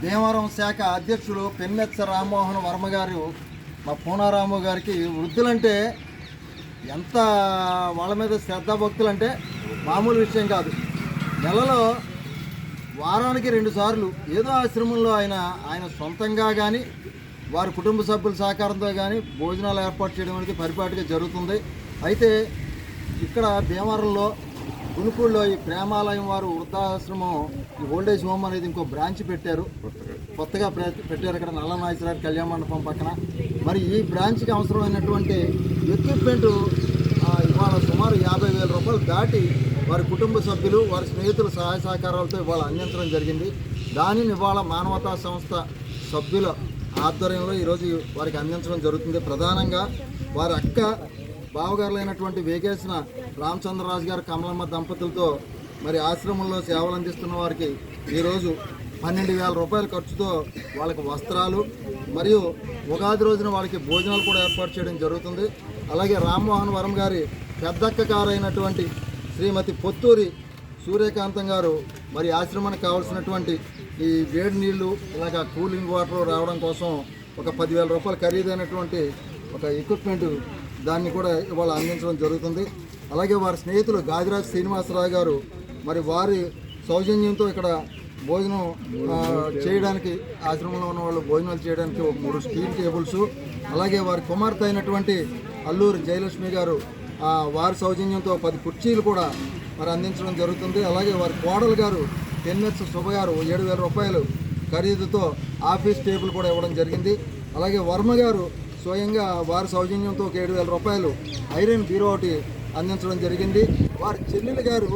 భీమవరం శాఖ అధ్యక్షులు పెన్నెత్స రామ్మోహన్ వర్మ గారు మా పూనారాము గారికి వృద్ధులంటే ఎంత వాళ్ళ మీద శ్రద్ధాభక్తులు అంటే మామూలు విషయం కాదు. నెలలో వారానికి రెండు సార్లు ఏదో ఆశ్రమంలో ఆయన ఆయన సొంతంగా కానీ వారి కుటుంబ సభ్యుల సహకారంతో కానీ భోజనాలు ఏర్పాటు చేయడం అనేది పరిపాటిగా జరుగుతుంది. అయితే ఇక్కడ భీమవరంలో గునుపూడిలో ఈ ప్రేమాలయం వారు వృద్ధాశ్రమం ఈ ఓల్డేజ్ హోమ్ అనేది ఇంకో బ్రాంచ్ పెట్టారు. కొత్తగా పెట్టారు ఇక్కడ నల్ల నాయసరావు కళ్యాణ మండపం పక్కన. మరి ఈ బ్రాంచ్కి అవసరమైనటువంటి ఎక్విప్మెంట్ ఇవాళ సుమారు యాభై వేల రూపాయలు దాటి వారి కుటుంబ సభ్యులు వారి స్నేహితుల సహాయ సహకారాలతో ఇవాళ అందించడం జరిగింది. దానిని ఇవాళ మానవతా సంస్థ సభ్యుల ఆధ్వర్యంలో ఈరోజు వారికి అందించడం జరుగుతుంది. ప్రధానంగా వారి అక్క బావగారులైనటువంటి వేగేసిన రామచంద్రరాజు గారు కమలమ్మ దంపతులతో మరి ఆశ్రమంలో సేవలు అందిస్తున్న వారికి ఈరోజు పన్నెండు వేల రూపాయల ఖర్చుతో వాళ్ళకి వస్త్రాలు మరియు ఉగాది రోజున వాళ్ళకి భోజనాలు కూడా ఏర్పాటు చేయడం జరుగుతుంది. అలాగే రామ్మోహన్ వరం గారి పెద్దక్క కారైనటువంటి శ్రీమతి పొత్తూరి సూర్యకాంతం గారు మరి ఆశ్రమానికి కావాల్సినటువంటి ఈ వేడి నీళ్ళు ఇలాగ కూలింగ్ వాటర్ రావడం కోసం ఒక పదివేల రూపాయలు ఖరీదైనటువంటి ఒక ఎక్విప్మెంట్ దాన్ని కూడా ఇవాళ అందించడం జరుగుతుంది. అలాగే వారి స్నేహితులు గాదిరాజ్ శ్రీనివాసరావు గారు మరి వారి సౌజన్యంతో ఇక్కడ భోజనం చేయడానికి ఆశ్రమంలో ఉన్న వాళ్ళు భోజనాలు చేయడానికి ఒక మూడు స్టీల్ టేబుల్స్ అలాగే వారి కుమార్తె అయినటువంటి అల్లూరి జయలక్ష్మి గారు వారి సౌజన్యంతో పది కుర్చీలు కూడా మరి అందించడం జరుగుతుంది. అలాగే వారి కోడలు గారు ఎన్ఎస్ శుభ గారు ఏడు వేల రూపాయలు ఖరీదుతో ఆఫీస్ టేబుల్ కూడా ఇవ్వడం జరిగింది. అలాగే వర్మ గారు స్వయంగా వారి సౌజన్యంతో ఒక ఏడు వేల రూపాయలు ఐరన్ బీరో ఒకటి అందించడం జరిగింది. వారి చెల్లెలు గారు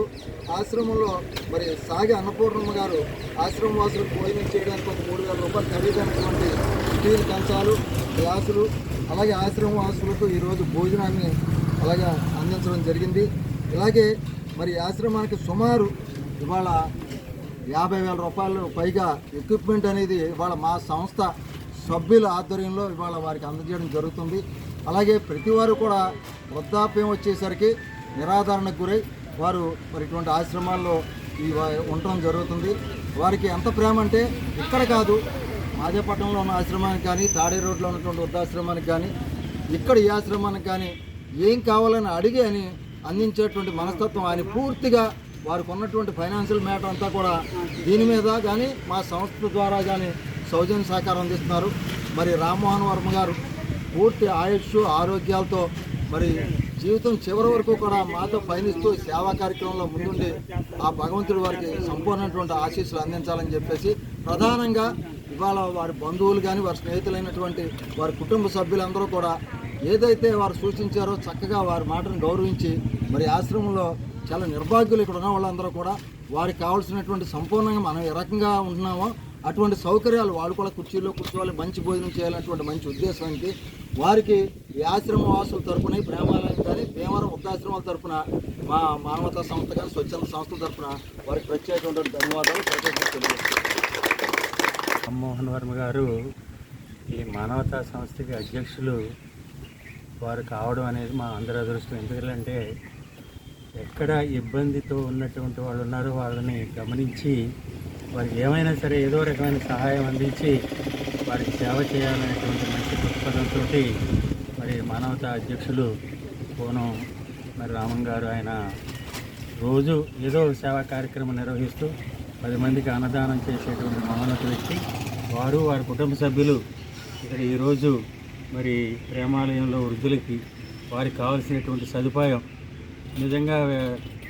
ఆశ్రమంలో మరి సాగి అన్నపూర్ణమ్మ గారు ఆశ్రమం వాసులు భోజనం చేయడానికి ఒక మూడు వేల రూపాయలు ఖరీదైనటువంటి స్టీల్ కంచాలు గ్లాసులు అలాగే ఆశ్రమం వాసులకు ఈరోజు భోజనాన్ని అలాగే అందించడం జరిగింది. ఇలాగే మరి ఆశ్రమానికి సుమారు ఇవాళ యాభై వేల రూపాయలు పైగా ఎక్విప్మెంట్ అనేది ఇవాళ మా సంస్థ సభ్యుల ఆధ్వర్యంలో ఇవాళ వారికి అందజేయడం జరుగుతుంది. అలాగే ప్రతి వారు కూడా వృద్ధాప్యం వచ్చేసరికి నిరాధారణకు గురై వారు మరి ఇటువంటి ఆశ్రమాల్లో ఈ ఉండటం జరుగుతుంది. వారికి ఎంత ప్రేమ అంటే ఇక్కడ కాదు మాదేపట్నంలో ఉన్న ఆశ్రమానికి కానీ తాడే రోడ్లో ఉన్నటువంటి వృద్ధాశ్రమానికి కానీ ఇక్కడ ఈ ఆశ్రమానికి కానీ ఏం కావాలని అడిగి అని అందించేటువంటి మనస్తత్వం ఆయన పూర్తిగా వారికి ఉన్నటువంటి ఫైనాన్షియల్ మ్యాటర్ అంతా కూడా దీని మీద. కానీ మా సంస్థ ద్వారా కానీ సౌజన్య సహకారం అందిస్తున్నారు. మరి రామ్మోహన్ వర్మ గారు పూర్తి ఆయుష్ ఆరోగ్యాలతో మరి జీవితం చివరి వరకు కూడా మాతో పయనిస్తూ సేవా కార్యక్రమంలో ముందుండి ఆ భగవంతుడి వారికి సంపూర్ణమైనటువంటి ఆశీస్సులు అందించాలని చెప్పేసి ప్రధానంగా ఇవాళ వారి బంధువులు కానీ వారి స్నేహితులైనటువంటి వారి కుటుంబ సభ్యులందరూ కూడా ఏదైతే వారు సూచించారో చక్కగా వారి మాటను గౌరవించి మరి ఆశ్రమంలో చాలా నిర్భాగ్యులు ఇక్కడ ఉన్న వాళ్ళందరూ కూడా వారికి కావాల్సినటువంటి సంపూర్ణంగా మనం ఏ రకంగా ఉంటున్నామో అటువంటి సౌకర్యాలు వాళ్ళు కూడా కుర్చీలో కూర్చోవాలి మంచి భోజనం చేయాలన్నటువంటి మంచి ఉద్దేశానికి వారికి ఈ ఆశ్రమ వాసుల తరపున ఈ ప్రేమాలయం కానీ భీమవరం వృద్ధాశ్రమాల తరపున మా మానవతా సంస్థ కానీ స్వచ్ఛంద సంస్థల తరపున వారికి ప్రత్యేకమైనటువంటి ధన్యవాదాలు ప్రత్యేకంగా రామ్మోహన్ వర్మ గారు ఈ మానవతా సంస్థకి అధ్యక్షులు వారు కావడం అనేది మా అందరి అదృష్టం. ఎందుకంటే ఎక్కడ ఇబ్బందితో ఉన్నటువంటి వాళ్ళు ఉన్నారో వాళ్ళని గమనించి వారికి ఏమైనా సరే ఏదో రకమైన సహాయం అందించి వారికి సేవ చేయాలనేటువంటి మంచి దృక్పథంతో మరి మానవతా అధ్యక్షులు కోనం మరి రామన్ గారు ఆయన రోజు ఏదో సేవా కార్యక్రమం నిర్వహిస్తూ పది మందికి అన్నదానం చేసేటువంటి మహోన్నత వ్యక్తి. వారు వారి కుటుంబ సభ్యులు ఇక్కడ ఈరోజు మరి ప్రేమాలయంలో వృద్ధులకి వారికి కావాల్సినటువంటి సదుపాయం. నిజంగా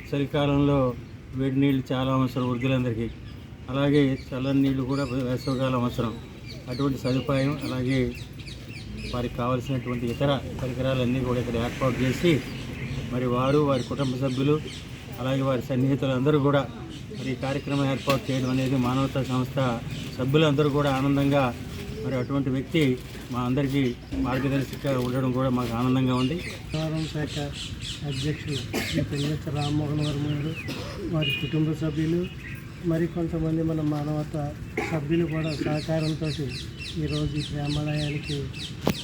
చలికాలంలో వేడి నీళ్ళు చాలా అవసరం వృద్ధులందరికీ. అలాగే చల్లని నీళ్ళు కూడా వేసవకాలం అవసరం. అటువంటి సదుపాయం అలాగే వారికి కావాల్సినటువంటి ఇతర పరికరాలన్నీ కూడా ఇక్కడ ఏర్పాటు చేసి మరి వారు వారి కుటుంబ సభ్యులు అలాగే వారి సన్నిహితులు అందరూ కూడా మరి ఈ కార్యక్రమం ఏర్పాటు చేయడం అనేది మానవతా సంస్థ సభ్యులందరూ కూడా ఆనందంగా మరి అటువంటి వ్యక్తి మా అందరికీ మార్గదర్శిగా ఉండడం కూడా మాకు ఆనందంగా ఉంది. వ్యవహారం శాఖ అధ్యక్షులు శ్రీ పెన్నెత్త రామ్మోహన్ వర్మ గారు వారి కుటుంబ సభ్యులు మరి కొంతమంది మన మానవత సభ్యులు కూడా సహకారంతో ఈరోజు ఈ ప్రేమాలయానికి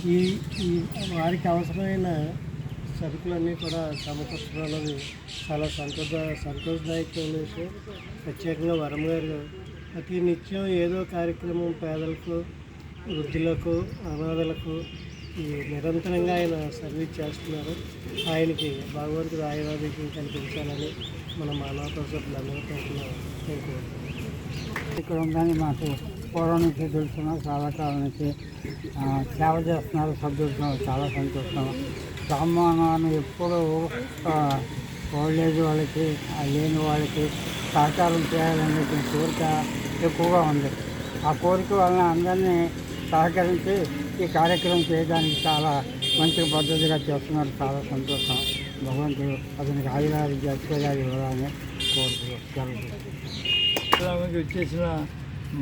ఈ ఈ వారికి అవసరమైన సరుకులన్నీ కూడా సమకూర్చడం చాలా సంతోష సంతోషదాయకమైన విషయం ప్రత్యేకంగా వరం గారు ప్రతి నిత్యం ఏదో కార్యక్రమం పేదలకు వృద్ధులకు అనాథలకు ఈ నిరంతరంగా ఆయన సర్వీస్ చేస్తున్నారు. ఆయనకి భగవంతుడు ఆయుర్వేదికం కనిపించాలని మన మానవతా సభ్యులందరూ ఇక్కడ ఉందని మాకు పూర్వం నుంచి తెలుసుకున్నాం చాలా కాలం నుంచి సేవ చేస్తున్నారు సభ్యులు చాలా సంతోషం. రామ్మోహన్ ఎప్పుడూ ఓల్డ్ ఏజ్ వాళ్ళకి లేని వాళ్ళకి సహకారం చేయాలనే కోరిక ఎక్కువగా ఉంది. ఆ కోరిక వలన అందరినీ సహకరించి ఈ కార్యక్రమం చేయడానికి చాలా మంచి పద్ధతిగా చేస్తున్నారు. చాలా సంతోషం. భగవంతుడు అతనికి ఆయురారోగ్య ఐశ్వర్యాలు ఇవ్వాలని కోరుతూ వచ్చేసిన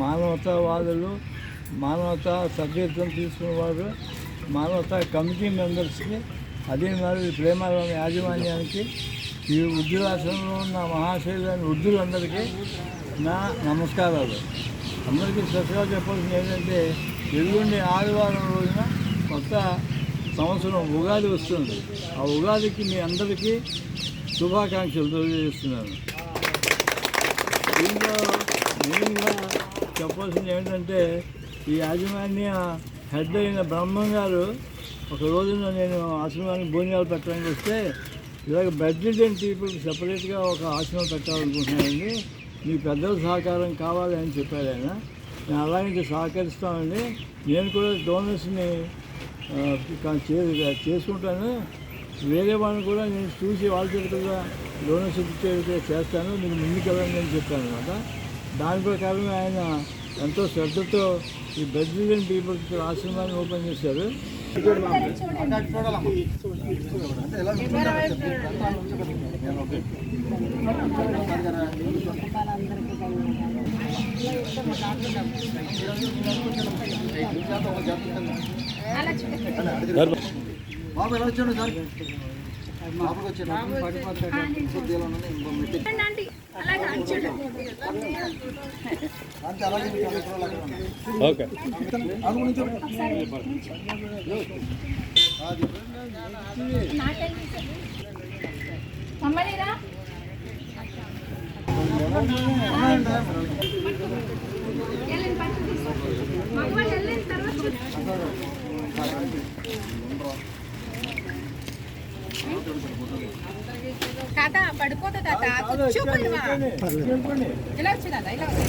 మానవతావాదులు మానవతా సభ్యత్వం తీసుకున్నవారు మానవతా కమిటీ మెంబర్స్కి అదే మరి ప్రేమారామ యాజమాన్యానికి ఈ వృద్ధులాశ్రమంలో ఉన్న మహాశైలని వృద్ధులందరికీ నా నమస్కారాలు. అందరికీ స్పెషల్గా చెప్పాల్సింది ఏంటంటే ఎల్లుండి ఆదివారం రోజున కొత్త సంవత్సరం ఉగాది వస్తుంది. ఆ ఉగాదికి మీ అందరికీ శుభాకాంక్షలు తెలియజేస్తున్నాను. దీంట్లో మెయిన్గా చెప్పాల్సింది ఏంటంటే ఈ యాజమాన్య హెడ్ అయిన బ్రహ్మం గారు ఒక రోజున నేను ఆశ్రమానికి భోజనాలు పెట్టడానికి వస్తే ఇలాగ బెడ్రిడెన్ పీపుల్కి సపరేట్గా ఒక ఆశ్రమం పెట్టాలనుకుంటున్నానండి మీ పెద్దల సహకారం కావాలి అని చెప్పారు ఆయన. నేను అలాగే సహకరిస్తామండి నేను కూడా డోనర్స్ని కానీ చే- చేసుకుంటాను. వేరే వాళ్ళని కూడా నేను చూసి వాళ్ళ చేత కూడా డోనర్స్ ఇచ్చే చేస్తాను. మీరు ముందుకెళ్ళండి అని చెప్పాను అనమాట. దాని ప్రకారం ఆయన ఎంతో శ్రద్ధతో ఈ బెడ్రిడెన్ పీపుల్కి ఆశ్రమాన్ని ఓపెన్ చేశారు. చూడాలమ్మా అంటే బాబు ఎలా వచ్చాడు సార్ బాబుకి వచ్చాడు అంతే అలాగే చూడాలి, అక్కడ ఉంది. అడుగు నుంచో. అది. మమ్మల్నిరా వెళ్ళండి పట్టు తీసుకో మగవాళ్ళు వెళ్ళిన తర్వాత చూడు. తాత పడిపోతా తాత. కూర్చోకుండా ఇలా వచ్చి తాత ఇలా వచ్చి